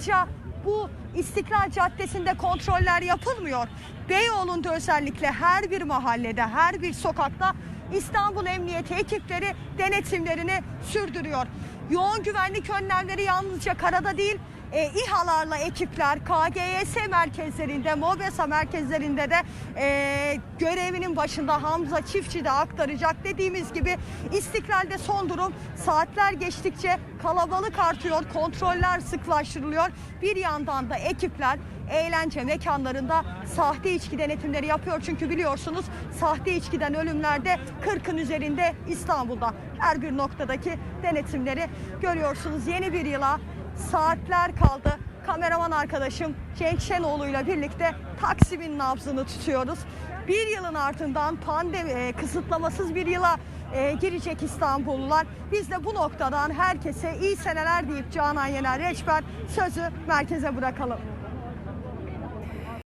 Ayrıca bu İstiklal Caddesi'nde kontroller yapılmıyor. Beyoğlu'nda özellikle her bir mahallede, her bir sokakta İstanbul Emniyeti ekipleri denetimlerini sürdürüyor. Yoğun güvenlik önlemleri yalnızca karada değil, e, İHA'larla ekipler KGS merkezlerinde, MOBESA merkezlerinde de e, görevinin başında Hamza Çiftçi de aktaracak. Dediğimiz gibi İstiklal'de son durum saatler geçtikçe kalabalık artıyor, kontroller sıklaştırılıyor. Bir yandan da ekipler eğlence mekanlarında sahte içki denetimleri yapıyor. Çünkü biliyorsunuz sahte içkiden ölümlerde 40'ın üzerinde İstanbul'da. Her bir noktadaki denetimleri görüyorsunuz. Yeni bir yıla saatler kaldı. Kameraman arkadaşım Cenk Şenoğlu ile birlikte Taksim'in nabzını tutuyoruz. Bir yılın ardından pandemi e, kısıtlamasız bir yıla e, girecek İstanbullular. Biz de bu noktadan herkese iyi seneler deyip Canan Yener Reçber sözü merkeze bırakalım.